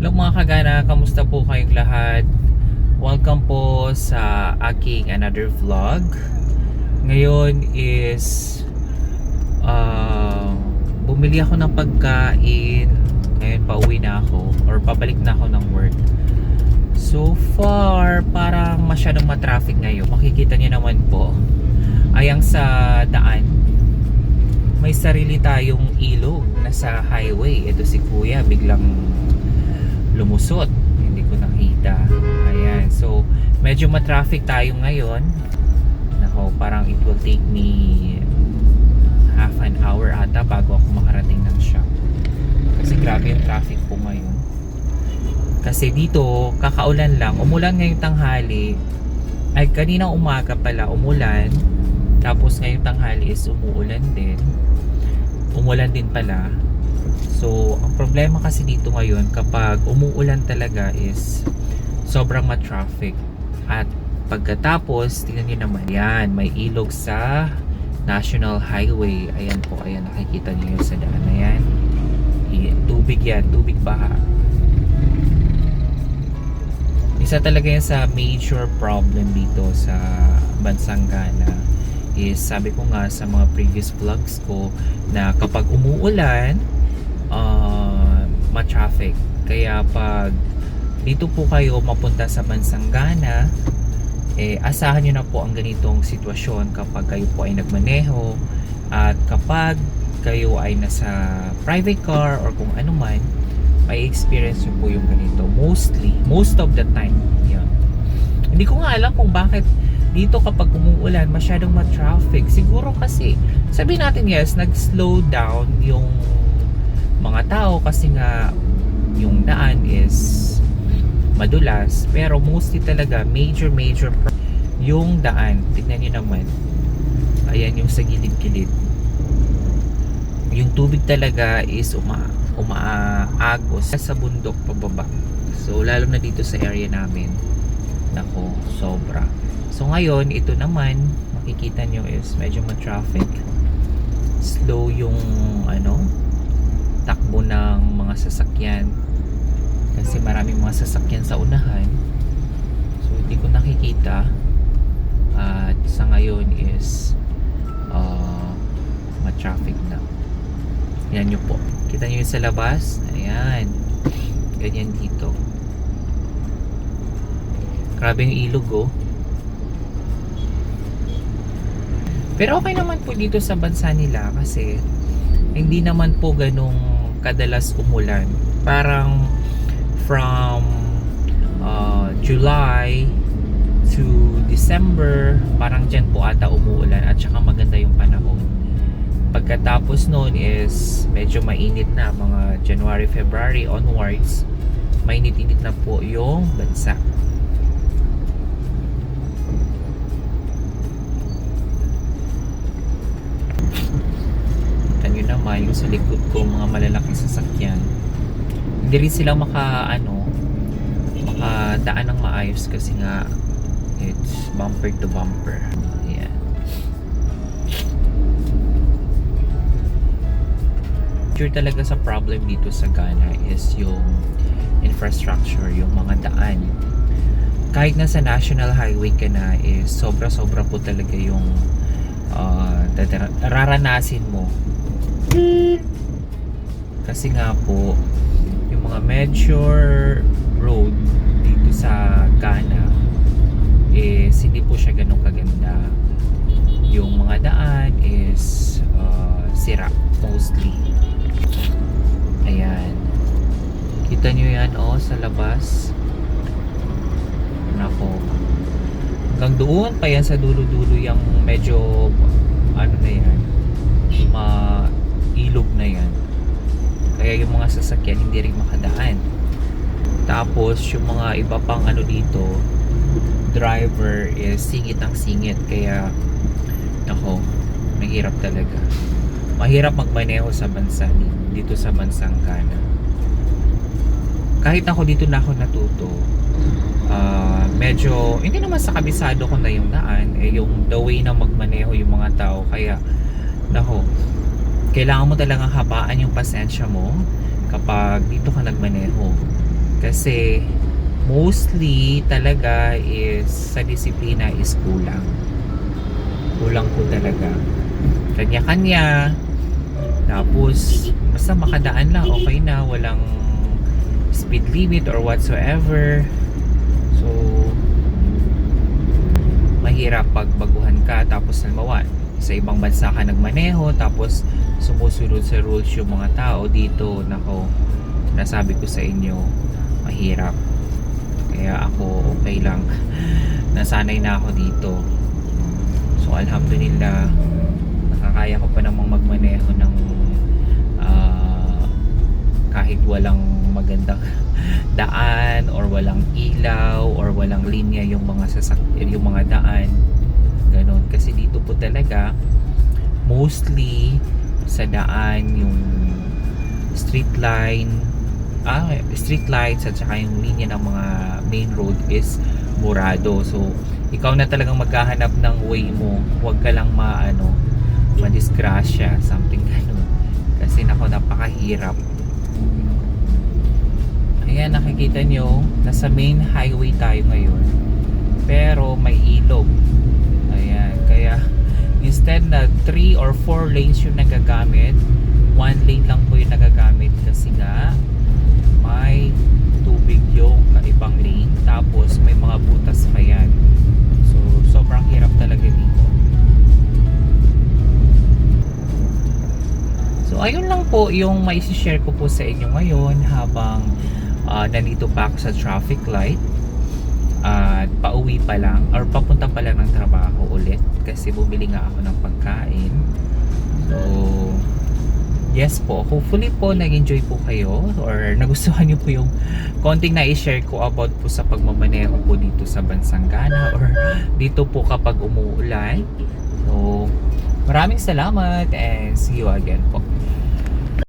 Hello mga kagana, kamusta po kayong lahat? Welcome po sa aking another vlog. Ngayon is uh, bumili ako ng pagkain. Ngayon pauwi na ako or pabalik na ako ng work. So far, parang masyadong matraffic ngayon. Makikita niyo naman po. Ayang sa daan. May sarili tayong ilog na sa highway. Ito si kuya biglang lumusot. Hindi ko nakita. Ayan. So, medyo matraffic tayo ngayon. Nako, parang it will take me half an hour ata bago ako makarating ng shop. Kasi grabe yung traffic po ngayon. Kasi dito, kakaulan lang. Umulan ngayong tanghali. Ay, kanina umaga pala, umulan. Tapos ngayong tanghali is umuulan din. Umulan din pala. So, ang problema kasi dito ngayon, kapag umuulan talaga is sobrang ma-traffic. At pagkatapos, tingnan nyo naman, yan, may ilog sa National Highway. Ayan po, ayan, nakikita nyo sa daan na yan. Tubig yan, tubig baha. Isa talaga yan sa major problem dito sa bansang Ghana is sabi ko nga sa mga previous vlogs ko na kapag umuulan uh, ma-traffic. Kaya pag dito po kayo mapunta sa bansang Ghana eh asahan nyo na po ang ganitong sitwasyon kapag kayo po ay nagmaneho at kapag kayo ay nasa private car or kung ano man may experience nyo po yung ganito. Mostly most of the time. Yun. hindi ko nga alam kung bakit dito kapag umuulan masyadong ma-traffic. Siguro kasi sabi natin yes nag-slow down yung mga tao kasi nga yung daan is madulas pero mostly talaga major major yung daan. Tignan nyo naman. Ayan yung sa gilid-gilid. Yung tubig talaga is uma umaagos sa bundok pababa. So lalo na dito sa area namin. Nako sobra. So ngayon ito naman makikita nyo is medyo ma-traffic. Slow yung ano takbo ng mga sasakyan. Kasi maraming mga sasakyan sa unahan. So hindi ko nakikita. At sa ngayon is uh, ma-traffic na. Yan nyo po. Kita nyo yung sa labas? Ayan. Ganyan dito. Grabe yung ilog oh. Pero okay naman po dito sa bansa nila kasi hindi naman po ganong kadalas umulan. Parang from uh, July to December parang dyan po ata umuulan at saka maganda yung panahon. Pagkatapos noon is medyo mainit na mga January, February onwards mainit-init na po yung bansa Naman yung sa likod ko mga malalaking sasakyan. Hindi rin sila maka ano makadaan ng maayos kasi nga it's bumper to bumper. Ayan. Sure talaga sa problem dito sa Ghana is yung infrastructure yung mga daan. Kahit na sa national highway ka na is sobra sobra po talaga yung uh, dadara- raranasin mo kasi nga po yung mga major road dito sa Ghana is hindi po siya ganun kaganda. Yung mga daan is uh, sira mostly ayan. Kita nyo yan oh sa labas. Nako. Hanggang doon pa yan sa dulo-dulo yung medyo ano na yan ma ilog na yan. Kaya yung mga sasakyan hindi rin makadaan. Tapos yung mga iba pang ano dito driver is singit ang singit. Kaya nako mahirap talaga. Mahirap magmaneho sa bansa dito sa bansang Ghana. Kahit ako dito na ako natuto ah, medyo hindi naman sa kabisado ko na yung daan eh yung the way na magmaneho yung mga tao. Kaya nako kailangan mo talagang habaan yung pasensya mo kapag dito ka nagmaneho Kasi mostly talaga is sa disiplina is kulang. Kulang po talaga. Kanya-kanya. Tapos, basta makadaan lang, okay na. Walang speed limit or whatsoever. So, mahirap pag baguhan ka tapos halimbawa sa ibang bansa ka nagmaneho tapos sumusunod sa rules yung mga tao dito nako nasabi ko sa inyo mahirap. Kaya ako okay lang. Nasanay na ako dito. So alhamdulillah nakakaya ko pa namang magmaneho ng ah, kahit walang magandang daan or walang ilaw or walang linya yung mga sasak yung mga daan mostly sa daan yung street line ah, street lights at saka yung linya ng mga main road is murado. So ikaw na talagang maghahanap ng way mo. Huwag ka lang maano madisgrasya something ganun. Kasi nako napakahirap. Ayan, nakikita nyo, nasa main highway tayo ngayon. Instead na 3 or 4 lanes yung nagagamit, 1 lane lang po yung nagagamit kasi nga may tubig yung kaibang lane. Tapos may mga butas pa yan. So, sobrang hirap talaga dito. So, ayun lang po yung may share ko po sa inyo ngayon habang ah, nandito pa ako sa traffic light at pauwi pa lang or papunta pa lang ng trabaho ulit kasi bumili nga ako ng pagkain. So yes po hopefully po nag-enjoy po kayo or nagustuhan niyo po yung konting na i-share ko about po sa pagmamaneho po dito sa Bansang Ghana or dito po kapag umuulan. So maraming salamat and see you again po